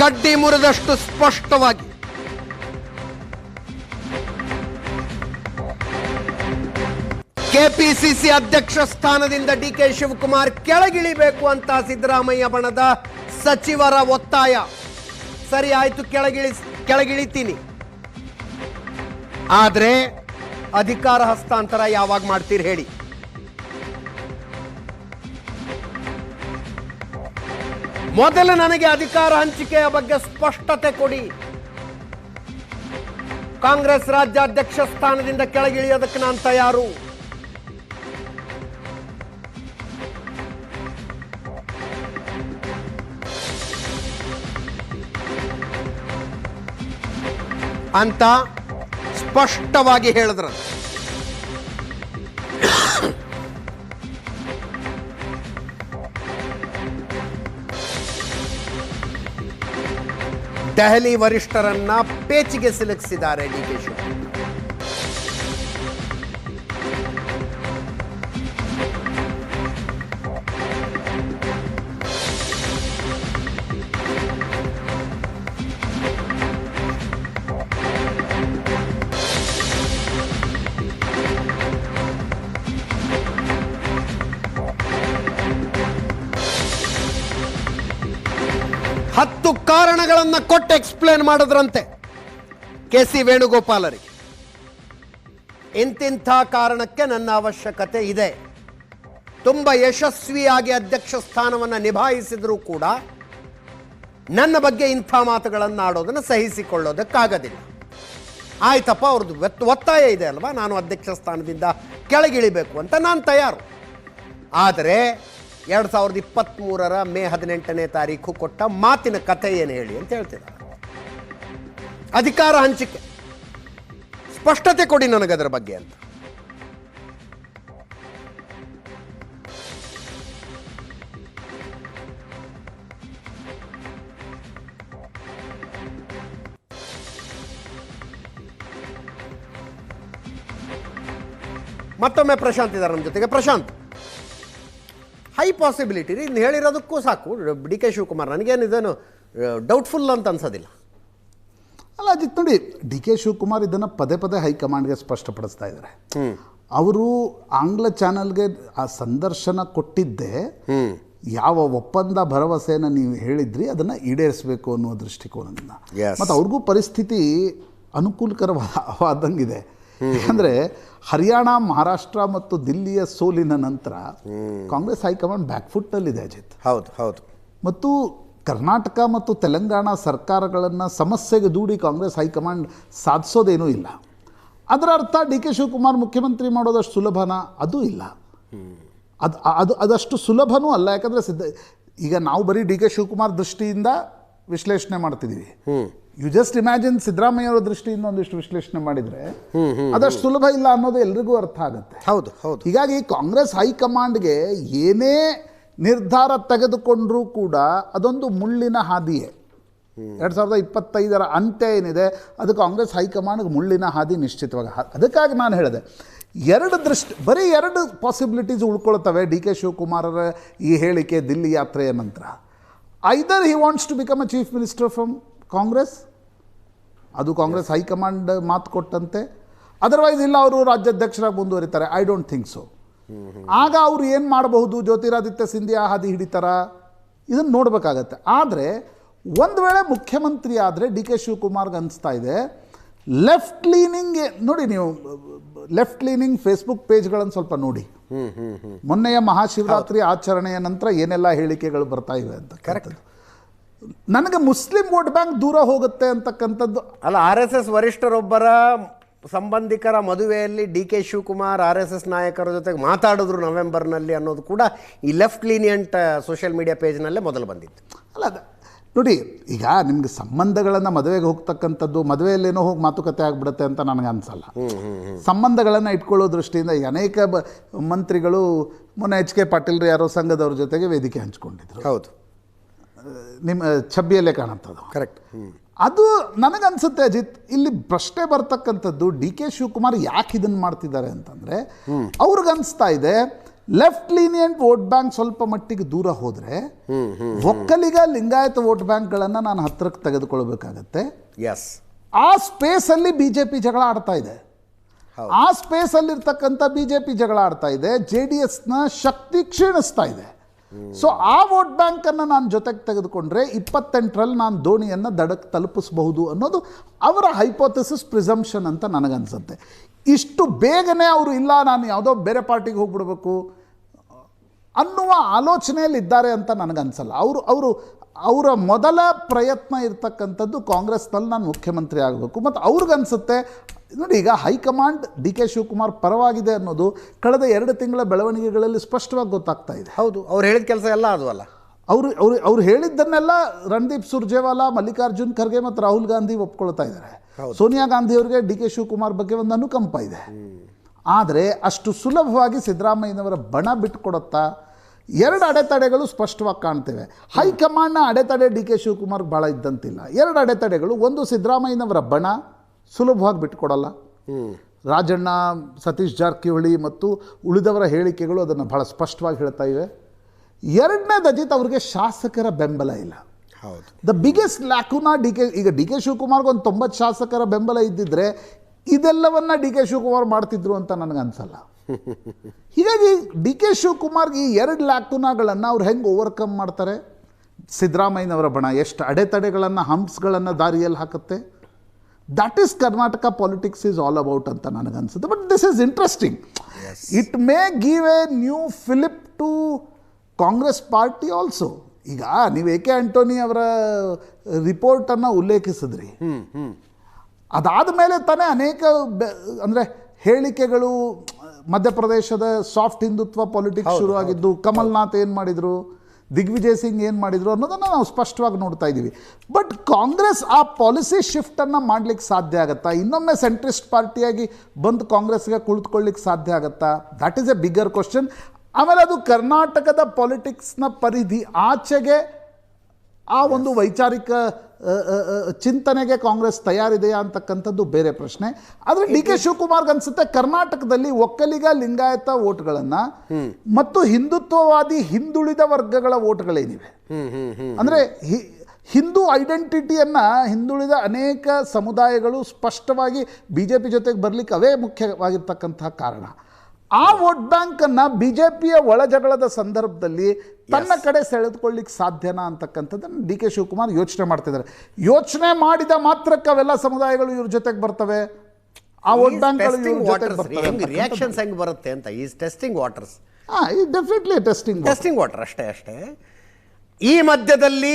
ಕಡ್ಡಿ ಮುರಿದಷ್ಟು ಸ್ಪಷ್ಟವಾಗಿ. ಕೆಪಿಸಿಸಿ ಅಧ್ಯಕ್ಷ ಸ್ಥಾನದಿಂದ ಡಿ ಕೆ ಶಿವಕುಮಾರ್ ಕೆಳಗಿಳಿಬೇಕು ಅಂತ ಸಿದ್ದರಾಮಯ್ಯ ಬಣದ ಸಚಿವರ ಒತ್ತಾಯ. ಸರಿ ಆಯ್ತು, ಕೆಳಗಿಳಿ, ಕೆಳಗಿಳಿತೀನಿ. ಆದರೆ ಅಧಿಕಾರ ಹಸ್ತಾಂತರ ಯಾವಾಗ ಮಾಡ್ತೀರಿ ಹೇಳಿ. ಮೊದಲು ನನಗೆ ಅಧಿಕಾರ ಹಂಚಿಕೆಯ ಬಗ್ಗೆ ಸ್ಪಷ್ಟತೆ ಕೊಡಿ. ಕಾಂಗ್ರೆಸ್ ರಾಜ್ಯಾಧ್ಯಕ್ಷ ಸ್ಥಾನದಿಂದ ಕೆಳಗಿಳಿಯೋದಕ್ಕೆ ನಾನು ತಯಾರು. ಅಂತ ಸ್ಪಷ್ಟವಾಗಿ ಹೇಳಿದ್ರು ದೆಹಲಿ ವರಿಷ್ಠರನ್ನ ಪೇಚಿಗೆ ಸಿಲುಕಿಸಿದ್ದಾರೆ ಡಿ ಕೆ ಶಿವಕುಮಾರ್ ಹತ್ತು ಕಾರಣಗಳನ್ನು ಕೊಟ್ಟು ಎಕ್ಸ್ಪ್ಲೇನ್ ಮಾಡಿದ್ರಂತೆ. ಕೆ ಸಿ ವೇಣುಗೋಪಾಲರಿಗೆ. ಇಂತಿಂಥ ಕಾರಣಕ್ಕೆ ನನ್ನ ಅವಶ್ಯಕತೆ ಇದೆ. ತುಂಬ ಯಶಸ್ವಿಯಾಗಿ ಅಧ್ಯಕ್ಷ ಸ್ಥಾನವನ್ನು ನಿಭಾಯಿಸಿದರೂ ಕೂಡ ನನ್ನ ಬಗ್ಗೆ ಇಂಥ ಮಾತುಗಳನ್ನು ಆಡೋದನ್ನು ಸಹಿಸಿಕೊಳ್ಳೋದಕ್ಕಾಗೋದಿಲ್ಲ. ಆಯ್ತಪ್ಪ, ಅವ್ರದ್ದು ಒತ್- ಒತ್ತಾಯ ಇದೆ ಅಲ್ವಾ? ನಾನು ಅಧ್ಯಕ್ಷ ಸ್ಥಾನದಿಂದ ಕೆಳಗಿಳಿಬೇಕು ಅಂತ ನಾನು ತಯಾರು. ಆದರೆ ಎರಡು ಸಾವಿರದ ಇಪ್ಪತ್ತ್ಮೂರರ ಮೇ ಹದಿನೆಂಟನೇ ತಾರೀಕು ಕೊಟ್ಟ ಮಾತಿನ ಕಥೆ ಏನು ಹೇಳಿ ಅಂತ ಹೇಳ್ತಿದ್ದಾರೆ. ಅಧಿಕಾರ ಹಂಚಿಕೆ. ಸ್ಪಷ್ಟತೆ ಕೊಡಿ ನನಗೆ ಅದರ ಬಗ್ಗೆ ಅಂತ. ಮತ್ತೊಮ್ಮೆ ಪ್ರಶಾಂತ್ ಇದ್ದಾರೆ ನಮ್ಮ ಜೊತೆಗೆ. ಪ್ರಶಾಂತ್. ಹೈ ಪಾಸಿಬಿಲಿಟಿ ರೀ ಇನ್ನು ಹೇಳಿರೋದಕ್ಕೂ ಸಾಕು. ಡಿ ಕೆ ಶಿವಕುಮಾರ್ ನನಗೇನಿದೇನು ಡೌಟ್ಫುಲ್ ಅಂತ ಅನ್ಸೋದಿಲ್ಲ. ಅಲ್ಲ ಅಜಿತ್ ನೋಡಿ ಡಿ ಕೆ ಶಿವಕುಮಾರ್ ಇದನ್ನು ಪದೇ ಪದೇ ಹೈಕಮಾಂಡ್ಗೆ ಸ್ಪಷ್ಟಪಡಿಸ್ತಾ ಇದ್ದಾರೆ. ಅವರು ಆಂಗ್ಲ ಚಾನಲ್ಗೆ ಆ ಸಂದರ್ಶನ ಕೊಟ್ಟಿದ್ದೇ ಯಾವ ಒಪ್ಪಂದ ಭರವಸೆನ ನೀವು ಹೇಳಿದ್ರಿ ಅದನ್ನು ಈಡೇರಿಸಬೇಕು ಅನ್ನುವ ದೃಷ್ಟಿಕೋನದಿಂದ. ಮತ್ತು ಅವ್ರಿಗೂ ಪರಿಸ್ಥಿತಿ ಅನುಕೂಲಕರವಾದಂಗಿದೆ. ಯಾಕಂದರೆ ಹರಿಯಾಣ ಮಹಾರಾಷ್ಟ್ರ ಮತ್ತು ದಿಲ್ಲಿಯ ಸೋಲಿನ ನಂತರ ಕಾಂಗ್ರೆಸ್ ಹೈಕಮಾಂಡ್ ಬ್ಯಾಕ್ ಇದೆ ಅಜಿತ್. ಹೌದು ಹೌದು. ಮತ್ತು ಕರ್ನಾಟಕ ಮತ್ತು ತೆಲಂಗಾಣ ಸರ್ಕಾರಗಳನ್ನು ಸಮಸ್ಯೆಗೆ ದೂಡಿ ಕಾಂಗ್ರೆಸ್ ಹೈಕಮಾಂಡ್ ಸಾಧಿಸೋದೇನೂ ಇಲ್ಲ. ಅದರ ಅರ್ಥ ಡಿ ಕೆ ಶಿವಕುಮಾರ್ ಮುಖ್ಯಮಂತ್ರಿ ಮಾಡೋದಷ್ಟು ಸುಲಭನ? ಅದು ಇಲ್ಲ. ಅದು ಅದು ಅದಷ್ಟು ಸುಲಭನೂ ಅಲ್ಲ. ಯಾಕಂದರೆ ಸಿದ್ಧ ಈಗ ನಾವು ಬರೀ ಡಿ ಕೆ ಶಿವಕುಮಾರ್ ದೃಷ್ಟಿಯಿಂದ ವಿಶ್ಲೇಷಣೆ ಮಾಡ್ತಿದ್ದೀವಿ. ಯು ಜಸ್ಟ್ ಇಮ್ಯಾಜಿನ್ ಸಿದ್ದರಾಮಯ್ಯವರ ದೃಷ್ಟಿಯಿಂದ ಒಂದಿಷ್ಟು ವಿಶ್ಲೇಷಣೆ ಮಾಡಿದ್ರೆ ಅದಷ್ಟು ಸುಲಭ ಇಲ್ಲ ಅನ್ನೋದು ಎಲ್ರಿಗೂ ಅರ್ಥ ಆಗುತ್ತೆ. ಹೌದು ಹೌದು. ಹೀಗಾಗಿ ಕಾಂಗ್ರೆಸ್ ಹೈಕಮಾಂಡ್ಗೆ ಏನೇ ನಿರ್ಧಾರ ತೆಗೆದುಕೊಂಡ್ರೂ ಕೂಡ ಅದೊಂದು ಮುಳ್ಳಿನ ಹಾದಿಯೇ. ಎರಡ್ ಸಾವಿರದ ಇಪ್ಪತ್ತೈದರ ಅಂತ್ಯ ಏನಿದೆ ಅದು ಕಾಂಗ್ರೆಸ್ ಹೈಕಮಾಂಡ್ಗೆ ಮುಳ್ಳಿನ ಹಾದಿ ನಿಶ್ಚಿತವಾಗಿ. ಅದಕ್ಕಾಗಿ ನಾನು ಹೇಳಿದೆ ಎರಡು ದೃಷ್ಟಿ ಬರೀ ಎರಡು ಪಾಸಿಬಿಲಿಟೀಸ್ ಉಳ್ಕೊಳ್ತವೆ ಡಿ ಕೆ ಶಿವಕುಮಾರರ ಈ ಹೇಳಿಕೆ ದಿಲ್ಲಿ ಯಾತ್ರೆಯ ನಂತರ. Either he wants to become a chief minister from Congress ಅದು ಕಾಂಗ್ರೆಸ್ ಹೈಕಮಾಂಡ್ ಮಾತು ಕೊಟ್ಟಂತೆ. ಅದರ್ವೈಸ್ ಇಲ್ಲ ಅವರು ರಾಜ್ಯಾಧ್ಯಕ್ಷರಾಗಿ ಮುಂದುವರಿತಾರೆ. ಐ ಡೋಂಟ್ ಥಿಂಕ್ ಸೊ ಆಗ ಅವರು ಏನು ಮಾಡಬಹುದು? ಜ್ಯೋತಿರಾದಿತ್ಯ ಸಿಂಧಿಯಾ ಹಾದಿ ಹಿಡಿತಾರ? ಇದನ್ನು ನೋಡಬೇಕಾಗತ್ತೆ. ಆದರೆ ಒಂದು ವೇಳೆ ಮುಖ್ಯಮಂತ್ರಿ ಆದರೆ ಡಿ ಕೆ ಶಿವಕುಮಾರ್ಗೆ ಅನಿಸ್ತಾ ಇದೆ ಲೆಫ್ಟ್ ಲೀನಿಂಗ್ ನೋಡಿ ನೀವು ಲೆಫ್ಟ್ ಲೀನಿಂಗ್ ಫೇಸ್ಬುಕ್ ಪೇಜ್ಗಳನ್ನು ಸ್ವಲ್ಪ ನೋಡಿ. ಮೊನ್ನೆಯ ಮಹಾಶಿವರಾತ್ರಿ ಆಚರಣೆಯ ನಂತರ ಏನೆಲ್ಲ ಹೇಳಿಕೆಗಳು ಬರ್ತಾ ಇವೆ ಅಂತ Correct. ನನಗೆ ಮುಸ್ಲಿಂ ವೋಟ್ ಬ್ಯಾಂಕ್ ದೂರ ಹೋಗುತ್ತೆ ಅಂತಕ್ಕಂಥದ್ದು. ಅಲ್ಲ ಆರ್ ಎಸ್ ಎಸ್ ವರಿಷ್ಠರೊಬ್ಬರ ಸಂಬಂಧಿಕರ ಮದುವೆಯಲ್ಲಿ D K Shivakumar R S S ನಾಯಕರ ಜೊತೆಗೆ ಮಾತಾಡಿದ್ರು ನವೆಂಬರ್ನಲ್ಲಿ ಅನ್ನೋದು ಕೂಡ ಈ ಲೆಫ್ಟ್ ಲೀನಿಯಂಟ್ ಸೋಷಿಯಲ್ ಮೀಡಿಯಾ ಪೇಜ್ನಲ್ಲೇ ಮೊದಲು ಬಂದಿತ್ತು. ಅಲ್ಲ ನೋಡಿ ಈಗ ನಿಮ್ಗೆ ಸಂಬಂಧಗಳನ್ನು ಮದುವೆಗೆ ಹೋಗ್ತಕ್ಕಂಥದ್ದು ಮದುವೆಯಲ್ಲೇನೋ ಹೋಗಿ ಮಾತುಕತೆ ಆಗಿಬಿಡುತ್ತೆ ಅಂತ ನನಗೆ ಅನಿಸಲ್ಲ. ಸಂಬಂಧಗಳನ್ನು ಇಟ್ಕೊಳ್ಳೋ ದೃಷ್ಟಿಯಿಂದ ಈ ಅನೇಕ ಮಂತ್ರಿಗಳು ಮೊನ್ನೆ ಎಚ್ ಕೆ ಪಾಟೀಲ್ರು ಯಾರೋ ಸಂಘದವ್ರ ಜೊತೆಗೆ ವೇದಿಕೆ ಹಂಚ್ಕೊಂಡಿದ್ರು. ಹೌದು. ನಿಮ್ಮ ಛಬ್ಬಿಯಲ್ಲೇ ಕಾಣುತ್ತದು ಕರೆಕ್ಟ್ ಅದು ನನಗನ್ಸುತ್ತೆ ಅಜಿತ್ ಇಲ್ಲಿ ಪ್ರಶ್ನೆ ಬರ್ತಕ್ಕಂಥದ್ದು ಡಿ ಕೆ ಶಿವಕುಮಾರ್ ಯಾಕೆ ಇದನ್ನ ಮಾಡ್ತಿದ್ದಾರೆ ಅಂತಂದರೆ ಅವ್ರಿಗನ್ಸ್ತಾ ಇದೆ ಲೆಫ್ಟ್ ಲೀನಿಯಂಟ್ ವೋಟ್ ಬ್ಯಾಂಕ್ ಸ್ವಲ್ಪ ಮಟ್ಟಿಗೆ ದೂರ ಹೋದರೆ ಒಕ್ಕಲಿಗ ಲಿಂಗಾಯತ ವೋಟ್ ಬ್ಯಾಂಕ್ಗಳನ್ನು ನಾನು ಹತ್ತಿರಕ್ಕೆ ತೆಗೆದುಕೊಳ್ಬೇಕಾಗತ್ತೆ. ಎಸ್ ಆ ಸ್ಪೇಸಲ್ಲಿ ಬಿ ಜೆ ಪಿ ಜಗಳ ಆಡ್ತಾ ಇದೆ. ಆ ಸ್ಪೇಸಲ್ಲಿರ್ತಕ್ಕಂಥ ಬಿ ಜೆ ಪಿ ಜಗಳ ಆಡ್ತಾ ಇದೆ ಜೆ ಡಿ ಎಸ್ನ ಶಕ್ತಿ ಕ್ಷೀಣಿಸ್ತಾ ಇದೆ. ಸೊ ಆ ವೋಟ್ ಬ್ಯಾಂಕನ್ನು ನಾನು ಜೊತೆಗೆ ತೆಗೆದುಕೊಂಡ್ರೆ ಇಪ್ಪತ್ತೆಂಟರಲ್ಲಿ ನಾನು ದೋಣಿಯನ್ನು ದಡಕ್ಕೆ ತಲುಪಿಸಬಹುದು ಅನ್ನೋದು ಅವರ ಹೈಪೋಥೆಸಿಸ್ ಪ್ರಿಸಂಪ್ಷನ್ ಅಂತ ನನಗನ್ಸುತ್ತೆ. ಇಷ್ಟು ಬೇಗನೆ ಅವರು ಇಲ್ಲ, ನಾನು ಯಾವುದೋ ಬೇರೆ ಪಾರ್ಟಿಗೆ ಹೋಗ್ಬಿಡ್ಬೇಕು ಅನ್ನುವ ಆಲೋಚನೆಯಲ್ಲಿ ಇದ್ದಾರೆ ಅಂತ ನನಗನ್ಸಲ್ಲ. ಅವರು ಅವರು ಅವರ ಮೊದಲ ಪ್ರಯತ್ನ ಇರ್ತಕ್ಕಂಥದ್ದು ಕಾಂಗ್ರೆಸ್ನಲ್ಲಿ ನಾನು ಮುಖ್ಯಮಂತ್ರಿ ಆಗಬೇಕು. ಮತ್ತು ಅವ್ರಿಗನ್ಸುತ್ತೆ ನೋಡಿ ಈಗ ಹೈಕಮಾಂಡ್ ಡಿ ಕೆ ಶಿವಕುಮಾರ್ ಪರವಾಗಿದೆ ಅನ್ನೋದು ಕಳೆದ ಎರಡು ತಿಂಗಳ ಬೆಳವಣಿಗೆಗಳಲ್ಲಿ ಸ್ಪಷ್ಟವಾಗಿ ಗೊತ್ತಾಗ್ತಾ ಇದೆ. ಹೌದು ಅವ್ರು ಹೇಳಿದ ಕೆಲಸ ಎಲ್ಲ ಅದು ಅಲ್ಲ. ಅವರು ಅವರು ಅವ್ರು ಹೇಳಿದ್ದನ್ನೆಲ್ಲ ರಣದೀಪ್ ಸುರ್ಜೇವಾಲಾ ಮಲ್ಲಿಕಾರ್ಜುನ್ ಖರ್ಗೆ ಮತ್ತು ರಾಹುಲ್ ಗಾಂಧಿ ಒಪ್ಕೊಳ್ತಾ ಇದ್ದಾರೆ. ಸೋನಿಯಾ ಗಾಂಧಿ ಅವರಿಗೆ ಡಿ ಕೆ ಶಿವಕುಮಾರ್ ಬಗ್ಗೆ ಒಂದು ಅನುಕಂಪ ಇದೆ. ಆದರೆ ಅಷ್ಟು ಸುಲಭವಾಗಿ ಸಿದ್ದರಾಮಯ್ಯನವರ ಬಣ ಬಿಟ್ಕೊಡುತ್ತಾ ಎರಡು ಅಡೆತಡೆಗಳು ಸ್ಪಷ್ಟವಾಗಿ ಕಾಣ್ತೇವೆ. ಹೈಕಮಾಂಡ್ನ ಅಡೆತಡೆ ಡಿ ಕೆ ಶಿವಕುಮಾರ್ಗೆ ಭಾಳ ಇದ್ದಂತಿಲ್ಲ. ಎರಡು ಅಡೆತಡೆಗಳು ಒಂದು ಸಿದ್ದರಾಮಯ್ಯನವರ ಬಣ ಸುಲಭವಾಗಿ ಬಿಟ್ಕೊಡಲ್ಲ ರಾಜಣ್ಣ ಸತೀಶ್ ಜಾರಕಿಹೊಳಿ ಮತ್ತು ಉಳಿದವರ ಹೇಳಿಕೆಗಳು ಅದನ್ನು ಭಾಳ ಸ್ಪಷ್ಟವಾಗಿ ಹೇಳ್ತಾ ಇವೆ. ಎರಡನೇ ಅಜಿತ್ ಅವರಿಗೆ ಶಾಸಕರ ಬೆಂಬಲ ಇಲ್ಲ. ಹೌದು. The biggest lacuna D K ಈಗ ಡಿ ಕೆ ಶಿವಕುಮಾರ್ಗೆ ಒಂದು ತೊಂಬತ್ತು ಶಾಸಕರ ಬೆಂಬಲ ಇದ್ದಿದ್ರೆ ಇದೆಲ್ಲವನ್ನ ಡಿ ಕೆ ಶಿವಕುಮಾರ್ ಮಾಡ್ತಿದ್ರು ಅಂತ ನನಗೆ ಅನ್ಸಲ್ಲ ಹೀಗಾಗಿ ಡಿ ಕೆ ಶಿವಕುಮಾರ್ಗೆ ಈ ಎರಡು ಲ್ಯಾಕುನಾಗಳನ್ನು ಅವ್ರು ಹೆಂಗೆ ಓವರ್ಕಮ್ ಮಾಡ್ತಾರೆ? ಸಿದ್ದರಾಮಯ್ಯನವರ ಬಣ ಎಷ್ಟು ಅಡೆತಡೆಗಳನ್ನು ಹಂಪ್ಸ್ಗಳನ್ನು ದಾರಿಯಲ್ಲಿ ಹಾಕುತ್ತೆ? That is Karnataka politics is all about ಅಂತ ನನಗನ್ಸುತ್ತೆ. But this is interesting it may give a new fillip to Congress party also ಈಗ ನೀವು ಎ ಕೆ ಆಂಟೋನಿ ಅವರ ರಿಪೋರ್ಟನ್ನು ಉಲ್ಲೇಖಿಸಿದ್ರಿ. ಅದಾದ ಮೇಲೆ ತಾನೇ ಅನೇಕ ಅಂದರೆ ಹೇಳಿಕೆಗಳು ಮಧ್ಯಪ್ರದೇಶದ ಸಾಫ್ಟ್ ಹಿಂದುತ್ವ ಪಾಲಿಟಿಕ್ಸ್ ಶುರುವಾಗಿದ್ದು ಕಮಲ್ನಾಥ್ ಏನು ಮಾಡಿದರು ದಿಗ್ವಿಜಯ್ ಸಿಂಗ್ ಏನು ಮಾಡಿದರು ಅನ್ನೋದನ್ನು ನಾವು ಸ್ಪಷ್ಟವಾಗಿ ನೋಡ್ತಾ ಇದ್ದೀವಿ. ಬಟ್ ಕಾಂಗ್ರೆಸ್ ಆ ಪಾಲಿಸಿ ಶಿಫ್ಟನ್ನು ಮಾಡ್ಲಿಕ್ಕೆ ಸಾಧ್ಯ ಆಗುತ್ತಾ? ಇನ್ನೊಮ್ಮೆ ಸೆಂಟ್ರಿಸ್ಟ್ ಪಾರ್ಟಿಯಾಗಿ ಬಂದು ಕಾಂಗ್ರೆಸ್ಗೆ ಕುಳಿತುಕೊಳ್ಳಿಕ್ಕೆ ಸಾಧ್ಯ ಆಗುತ್ತಾ? That is a bigger question ಆಮೇಲೆ ಅದು ಕರ್ನಾಟಕದ ಪಾಲಿಟಿಕ್ಸ್ನ ಪರಿಧಿ ಆಚೆಗೆ ಆ ಒಂದು ವೈಚಾರಿಕ ಚಿಂತನೆಗೆ ಕಾಂಗ್ರೆಸ್ ತಯಾರಿದೆಯಾ ಅಂತಕ್ಕಂಥದ್ದು ಬೇರೆ ಪ್ರಶ್ನೆ. ಆದರೆ ಡಿ ಕೆ ಶಿವಕುಮಾರ್ಗೆ ಅನ್ಸುತ್ತೆ ಕರ್ನಾಟಕದಲ್ಲಿ ಒಕ್ಕಲಿಗ, ಲಿಂಗಾಯತ ಓಟ್ಗಳನ್ನು ಮತ್ತು ಹಿಂದುತ್ವವಾದಿ, ಹಿಂದುಳಿದ ವರ್ಗಗಳ ಓಟ್ಗಳೇನಿವೆ ಅಂದರೆ ಹಿಂದೂ ಐಡೆಂಟಿಟಿಯನ್ನು ಹಿಂದುಳಿದ ಅನೇಕ ಸಮುದಾಯಗಳು ಸ್ಪಷ್ಟವಾಗಿ ಬಿ ಜೆ ಪಿ ಜೊತೆಗೆ ಬರಲಿಕ್ಕೆ ಅವೇ ಮುಖ್ಯವಾಗಿರ್ತಕ್ಕಂತಹ ಕಾರಣ. ಆ ವೋಟ್ ಬ್ಯಾಂಕನ್ನು ಬಿ ಜೆ ಪಿಯ ಒಳಜಗಳದ ಸಂದರ್ಭದಲ್ಲಿ ತನ್ನ ಕಡೆ ಸೆಳೆದುಕೊಳ್ಳಿಕ್ಕೆ ಸಾಧ್ಯನಾ ಅಂತಕ್ಕಂಥದ್ದನ್ನು ಡಿ ಕೆ ಶಿವಕುಮಾರ್ ಯೋಚನೆ ಮಾಡ್ತಿದ್ದಾರೆ. ಯೋಚನೆ ಮಾಡಿದ ಮಾತ್ರಕ್ಕೆ ಅವೆಲ್ಲ ಸಮುದಾಯಗಳು ಇವ್ರ ಜೊತೆಗೆ ಬರ್ತವೆ? ಆ ವೋಟ್ ಬ್ಯಾಂಕ್ಗಳು ಹೆಂಗ್ ರಿಯಾಕ್ಷನ್ಸ್ ಹೆಂಗೆ ಬರುತ್ತೆ ಅಂತ ಈಸ್ ಟೆಸ್ಟಿಂಗ್ ವಾಟರ್ಸ್ ಹಾಂ ಈ ಡೆಫಿನೆಟ್ಲಿ ಟೆಸ್ಟಿಂಗ್ ಟೆಸ್ಟಿಂಗ್ ವಾಟರ್ ಅಷ್ಟೇ ಅಷ್ಟೇ. ಈ ಮಧ್ಯದಲ್ಲಿ